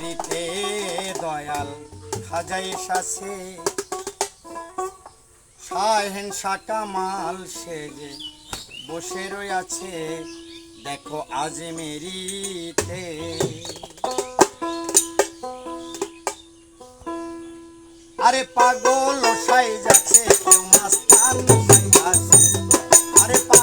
দেরিতে দয়াল খাজাই শাসে সাহেন সাটা মাল সেজে বসে রয়েছে, দেখো আজ মেরিতে। আরে পাগল সাই যাচ্ছে কেউ মাস্তান আরে পাগল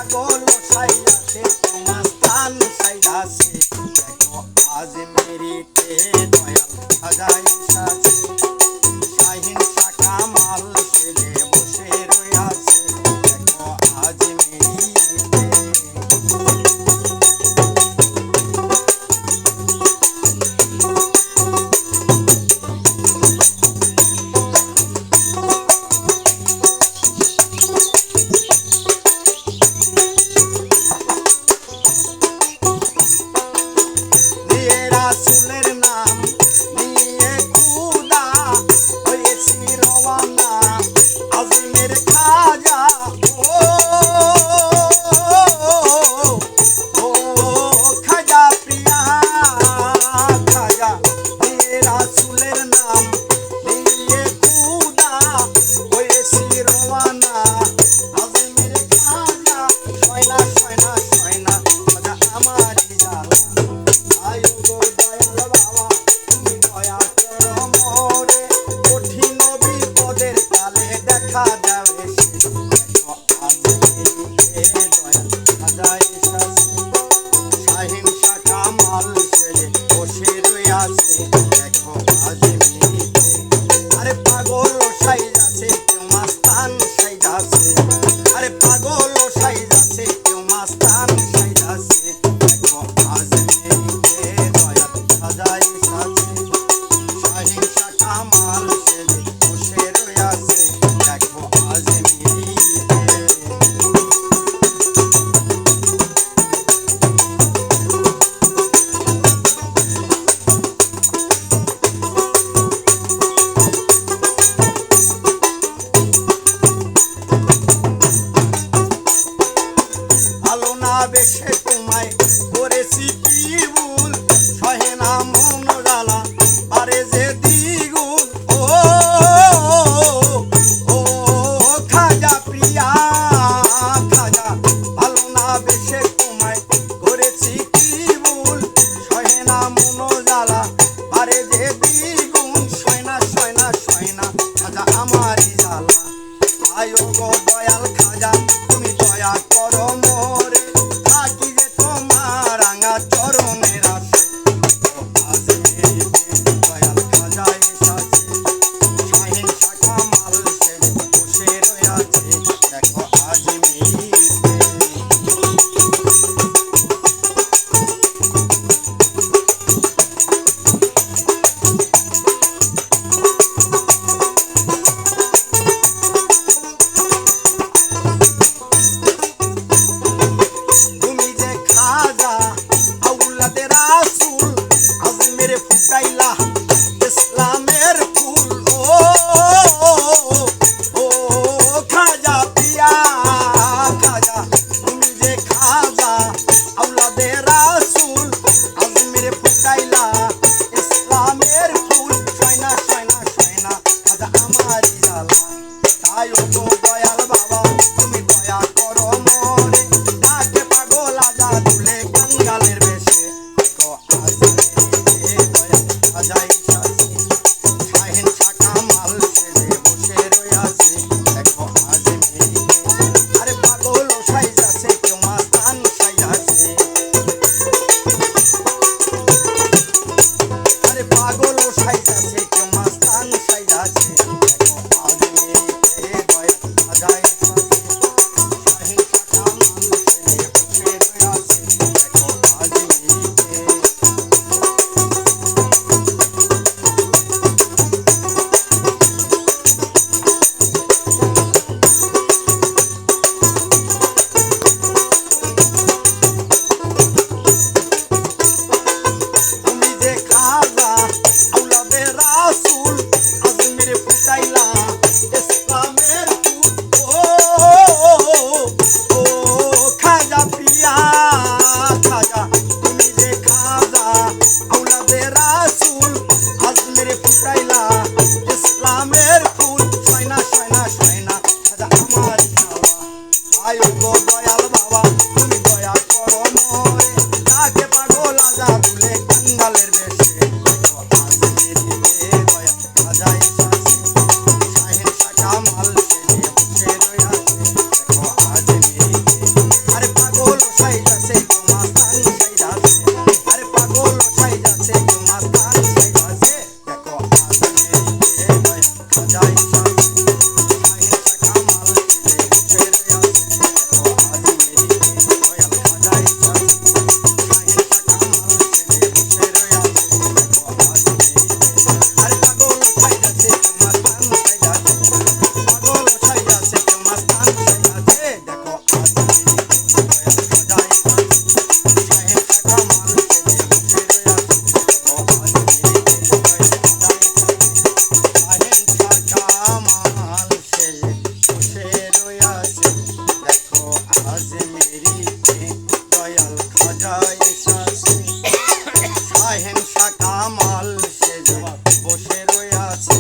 আছে।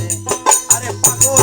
আরে পাগল